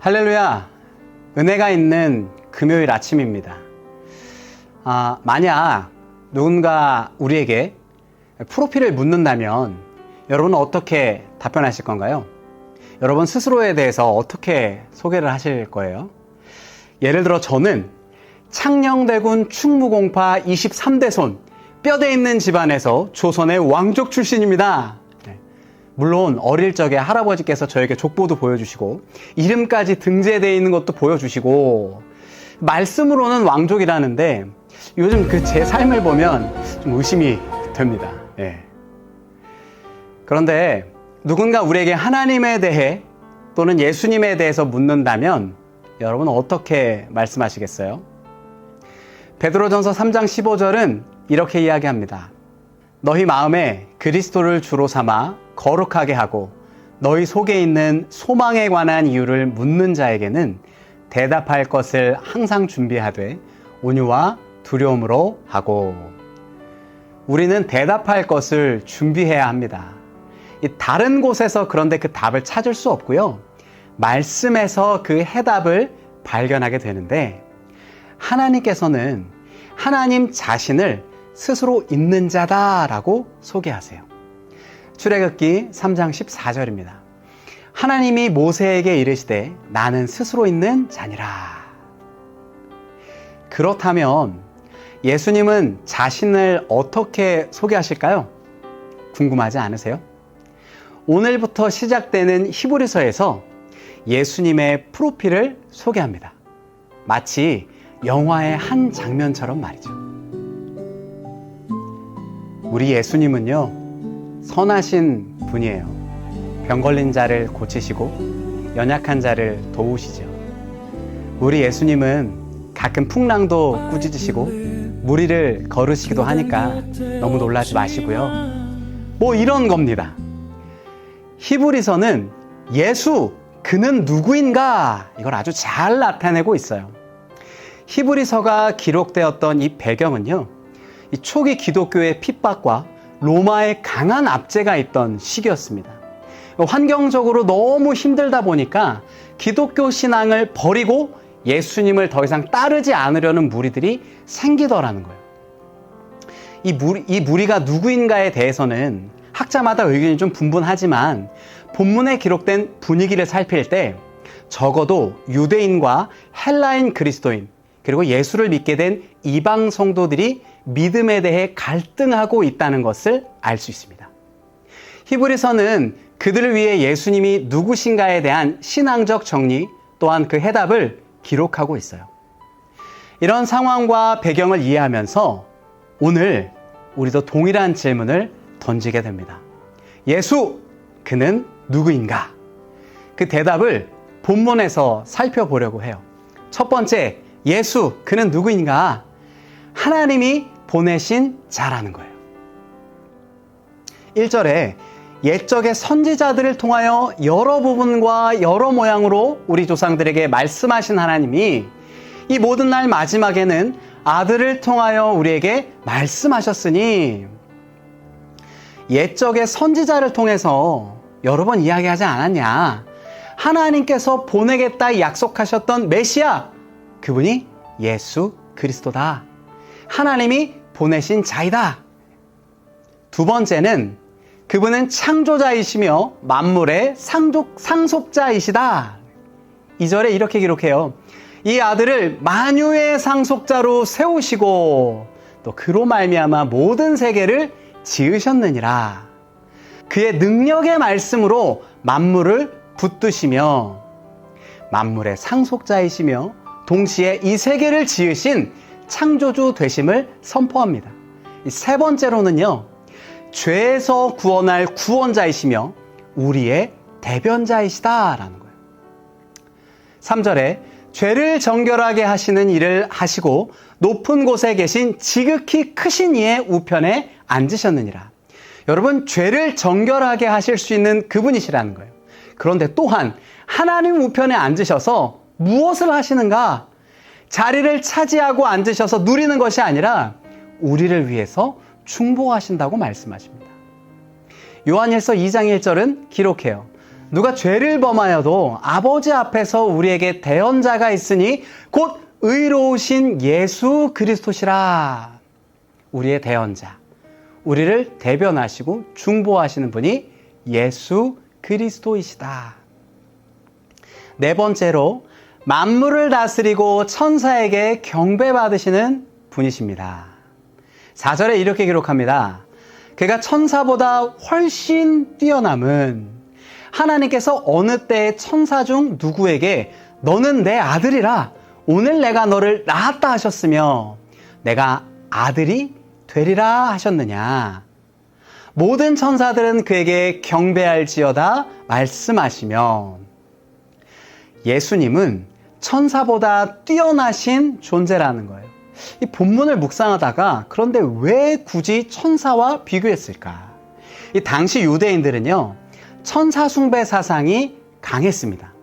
할렐루야! 은혜가 있는 금요일 아침입니다. 아, 만약 누군가 우리에게 프로필을 묻는다면 여러분은 어떻게 답변하실 건가요? 여러분 스스로에 대해서 어떻게 소개를 하실 거예요? 예를 들어 저는 창녕대군 충무공파 23대 손, 뼈대 있는 집안에서 조선의 왕족 출신입니다. 네. 물론 어릴 적에 할아버지께서 저에게 족보도 보여주시고 이름까지 등재되어 있는 것도 보여주시고 말씀으로는 왕족이라는데 요즘 그 제 삶을 보면 좀 의심이 됩니다. 예. 그런데 누군가 우리에게 하나님에 대해 또는 예수님에 대해서 묻는다면 여러분 어떻게 말씀하시겠어요? 베드로전서 3장 15절은 이렇게 이야기합니다. 너희 마음에 그리스도를 주로 삼아 거룩하게 하고 너희 속에 있는 소망에 관한 이유를 묻는 자에게는 대답할 것을 항상 준비하되 온유와 두려움으로 하고 우리는 대답할 것을 준비해야 합니다. 다른 곳에서 그런데 그 답을 찾을 수 없고요. 말씀에서 그 해답을 발견하게 되는데 하나님께서는 하나님 자신을 스스로 있는 자다라고 소개하세요. 출애굽기 3장 14절입니다. 하나님이 모세에게 이르시되 나는 스스로 있는 자니라. 그렇다면 예수님은 자신을 어떻게 소개하실까요? 궁금하지 않으세요? 오늘부터 시작되는 히브리서에서 예수님의 프로필을 소개합니다. 마치 영화의 한 장면처럼 말이죠. 우리 예수님은요, 선하신 분이에요. 병 걸린 자를 고치시고 연약한 자를 도우시죠. 우리 예수님은 가끔 풍랑도 꾸짖으시고 무리를 걸으시기도 하니까 너무 놀라지 마시고요. 뭐 이런 겁니다. 히브리서는 예수, 그는 누구인가? 이걸 아주 잘 나타내고 있어요. 히브리서가 기록되었던 이 배경은요, 이 초기 기독교의 핍박과 로마의 강한 압제가 있던 시기였습니다. 환경적으로 너무 힘들다 보니까 기독교 신앙을 버리고 예수님을 더 이상 따르지 않으려는 무리들이 생기더라는 거예요. 이 무리, 이 무리가 누구인가에 대해서는 학자마다 의견이 좀 분분하지만 본문에 기록된 분위기를 살필 때 적어도 유대인과 헬라인 그리스도인 그리고 예수를 믿게 된 이방 성도들이 믿음에 대해 갈등하고 있다는 것을 알 수 있습니다. 히브리서는 그들을 위해 예수님이 누구신가에 대한 신앙적 정리 또한 그 해답을 기록하고 있어요. 이런 상황과 배경을 이해하면서 오늘 우리도 동일한 질문을 던지게 됩니다. 예수, 그는 누구인가? 그 대답을 본문에서 살펴보려고 해요. 첫 번째, 예수, 그는 누구인가? 하나님이 보내신 자라는 거예요. 1절에 옛적의 선지자들을 통하여 여러 부분과 여러 모양으로 우리 조상들에게 말씀하신 하나님이 이 모든 날 마지막에는 아들을 통하여 우리에게 말씀하셨으니 옛적의 선지자를 통해서 여러 번 이야기하지 않았냐. 하나님께서 보내겠다 약속하셨던 메시아, 그분이 예수 그리스도다. 하나님이 보내신 자이다. 두 번째는 그분은 창조자이시며 만물의 상족, 상속자이시다. 이절에 이렇게 기록해요. 이 아들을 만유의 상속자로 세우시고 또 그로 말미암아 모든 세계를 지으셨느니라. 그의 능력의 말씀으로 만물을 붙드시며 만물의 상속자이시며 동시에 이 세계를 지으신 창조주 되심을 선포합니다. 세 번째로는요, 죄에서 구원할 구원자이시며 우리의 대변자이시다라는 거예요. 3절에 죄를 정결하게 하시는 일을 하시고 높은 곳에 계신 지극히 크신 이의 우편에 앉으셨느니라. 여러분, 죄를 정결하게 하실 수 있는 그분이시라는 거예요. 그런데 또한 하나님 우편에 앉으셔서 무엇을 하시는가? 자리를 차지하고 앉으셔서 누리는 것이 아니라 우리를 위해서 충보하신다고 말씀하십니다. 요한일서 2장 1절은 기록해요. 누가 죄를 범하여도 아버지 앞에서 우리에게 대언자가 있으니 곧 의로우신 예수 그리스도시라. 우리의 대언자. 우리를 대변하시고 중보하시는 분이 예수 그리스도이시다. 네 번째로 만물을 다스리고 천사에게 경배받으시는 분이십니다. 4절에 이렇게 기록합니다. 그가 천사보다 훨씬 뛰어남은 하나님께서 어느 때에 천사 중 누구에게 너는 내 아들이라 오늘 내가 너를 낳았다 하셨으며 내가 아들이 되리라 하셨느냐. 모든 천사들은 그에게 경배할지어다 말씀하시며 예수님은 천사보다 뛰어나신 존재라는 거예요. 이 본문을 묵상하다가 그런데 왜 굳이 천사와 비교했을까? 이 당시 유대인들은요, 천사 숭배 사상이 강했습니다.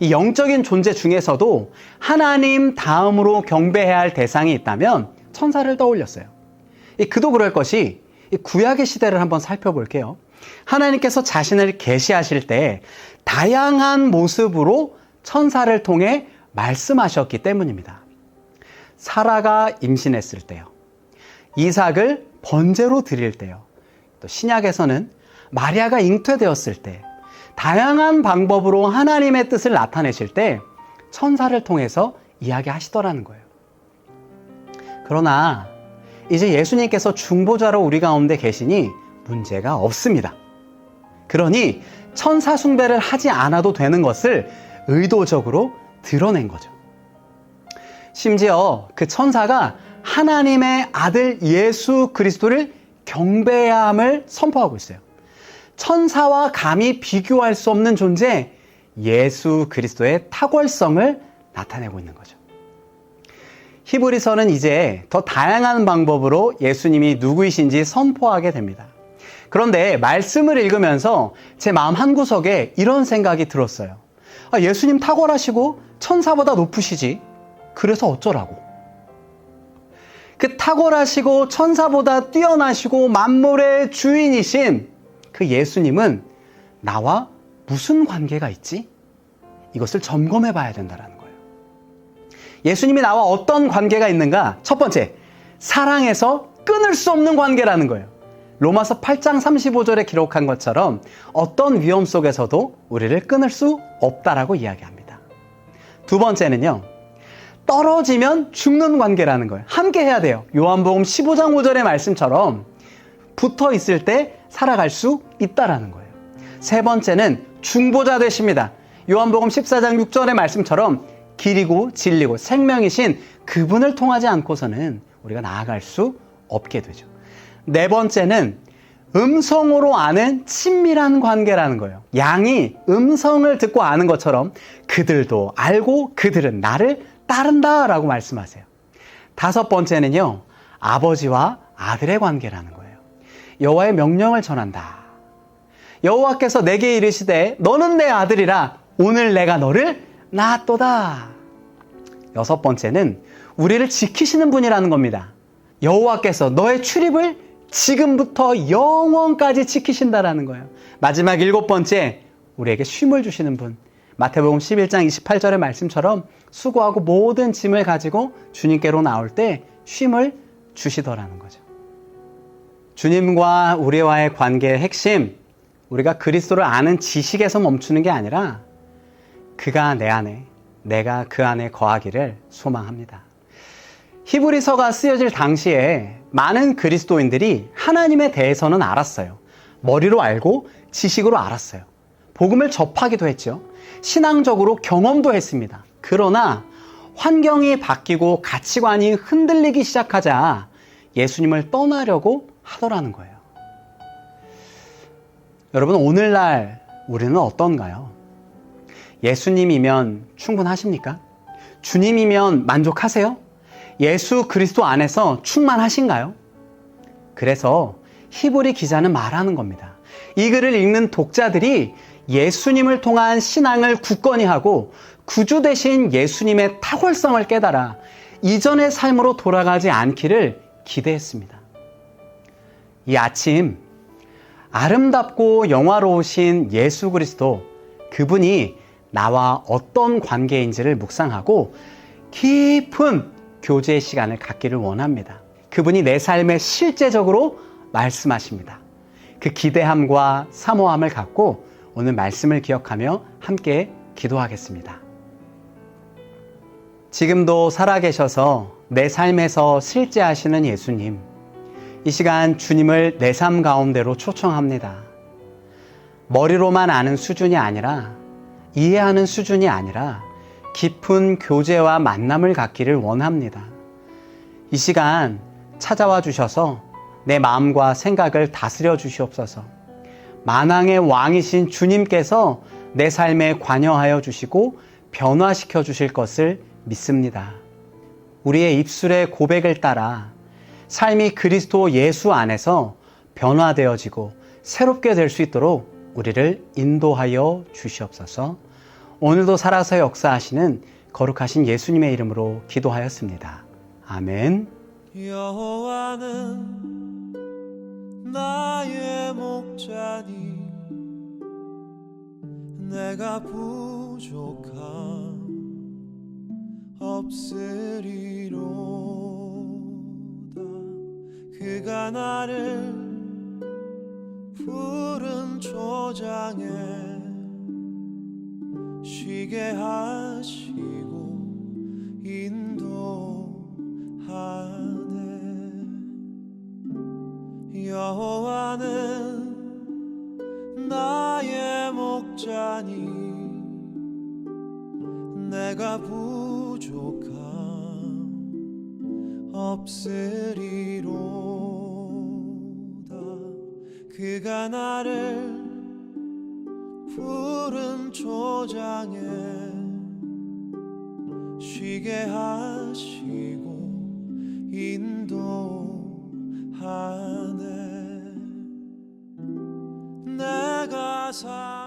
이 영적인 존재 중에서도 하나님 다음으로 경배해야 할 대상이 있다면 천사를 떠올렸어요. 이 그도 그럴 것이 이 구약의 시대를 한번 살펴볼게요. 하나님께서 자신을 계시하실 때 다양한 모습으로 천사를 통해 말씀하셨기 때문입니다. 사라가 임신했을 때요. 이삭을 번제로 드릴 때요. 또 신약에서는 마리아가 잉태되었을 때 다양한 방법으로 하나님의 뜻을 나타내실 때 천사를 통해서 이야기하시더라는 거예요. 그러나 이제 예수님께서 중보자로 우리 가운데 계시니 문제가 없습니다. 그러니 천사 숭배를 하지 않아도 되는 것을 의도적으로 드러낸 거죠. 심지어 그 천사가 하나님의 아들 예수 그리스도를 경배해야 함을 선포하고 있어요. 천사와 감히 비교할 수 없는 존재 예수 그리스도의 탁월성을 나타내고 있는 거죠. 히브리서는 이제 더 다양한 방법으로 예수님이 누구이신지 선포하게 됩니다. 그런데 말씀을 읽으면서 제 마음 한구석에 이런 생각이 들었어요. 아, 예수님 탁월하시고 천사보다 높으시지. 그래서 어쩌라고. 그 탁월하시고 천사보다 뛰어나시고 만물의 주인이신 그 예수님은 나와 무슨 관계가 있지? 이것을 점검해 봐야 된다는 거예요. 예수님이 나와 어떤 관계가 있는가? 첫 번째, 사랑해서 끊을 수 없는 관계라는 거예요. 로마서 8장 35절에 기록한 것처럼 어떤 위험 속에서도 우리를 끊을 수 없다라고 이야기합니다. 두 번째는요. 떨어지면 죽는 관계라는 거예요. 함께 해야 돼요. 요한복음 15장 5절의 말씀처럼 붙어 있을 때 살아갈 수 있다라는 거예요. 세 번째는 중보자 되십니다. 요한복음 14장 6절의 말씀처럼 길이고 진리고 생명이신 그분을 통하지 않고서는 우리가 나아갈 수 없게 되죠. 네 번째는 음성으로 아는 친밀한 관계라는 거예요. 양이 음성을 듣고 아는 것처럼 그들도 알고 그들은 나를 따른다 라고 말씀하세요. 다섯 번째는요, 아버지와 아들의 관계라는 거예요. 여호와의 명령을 전한다. 여호와께서 내게 이르시되 너는 내 아들이라 오늘 내가 너를 낳았도다. 여섯 번째는 우리를 지키시는 분이라는 겁니다. 여호와께서 너의 출입을 지금부터 영원까지 지키신다라는 거예요. 마지막 일곱 번째, 우리에게 쉼을 주시는 분. 마태복음 11장 28절의 말씀처럼 수고하고 모든 짐을 가지고 주님께로 나올 때 쉼을 주시더라는 거죠. 주님과 우리와의 관계의 핵심, 우리가 그리스도를 아는 지식에서 멈추는 게 아니라 그가 내 안에, 내가 그 안에 거하기를 소망합니다. 히브리서가 쓰여질 당시에 많은 그리스도인들이 하나님에 대해서는 알았어요. 머리로 알고 지식으로 알았어요. 복음을 접하기도 했죠. 신앙적으로 경험도 했습니다. 그러나 환경이 바뀌고 가치관이 흔들리기 시작하자 예수님을 떠나려고 하더라는 거예요. 여러분, 오늘날 우리는 어떤가요? 예수님이면 충분하십니까? 주님이면 만족하세요? 예수 그리스도 안에서 충만하신가요? 그래서 히브리 기자는 말하는 겁니다. 이 글을 읽는 독자들이 예수님을 통한 신앙을 굳건히 하고 구주 대신 예수님의 탁월성을 깨달아 이전의 삶으로 돌아가지 않기를 기대했습니다. 이 아침 아름답고 영화로우신 예수 그리스도 그분이 나와 어떤 관계인지를 묵상하고 깊은 교제의 시간을 갖기를 원합니다. 그분이 내 삶에 실제적으로 말씀하십니다. 그 기대함과 사모함을 갖고 오늘 말씀을 기억하며 함께 기도하겠습니다. 지금도 살아계셔서 내 삶에서 실제 하시는 예수님, 이 시간 주님을 내 삶 가운데로 초청합니다. 머리로만 아는 수준이 아니라 이해하는 수준이 아니라 깊은 교제와 만남을 갖기를 원합니다. 이 시간 찾아와 주셔서 내 마음과 생각을 다스려 주시옵소서. 만왕의 왕이신 주님께서 내 삶에 관여하여 주시고 변화시켜 주실 것을 믿습니다. 우리의 입술의 고백을 따라 삶이 그리스도 예수 안에서 변화되어지고 새롭게 될 수 있도록 우리를 인도하여 주시옵소서. 오늘도 살아서 역사하시는 거룩하신 예수님의 이름으로 기도하였습니다. 아멘. 여호와는 나의 목자니 내가 부족함 없으리로다 그가 나를 푸른 초장에 쉬게 하시고 인도하네. 여호와는 나의 목자니 내가 부족함 없으리로다. 그가 나를 푸른 초장에 쉬게 하시고 인도하네. 내가 사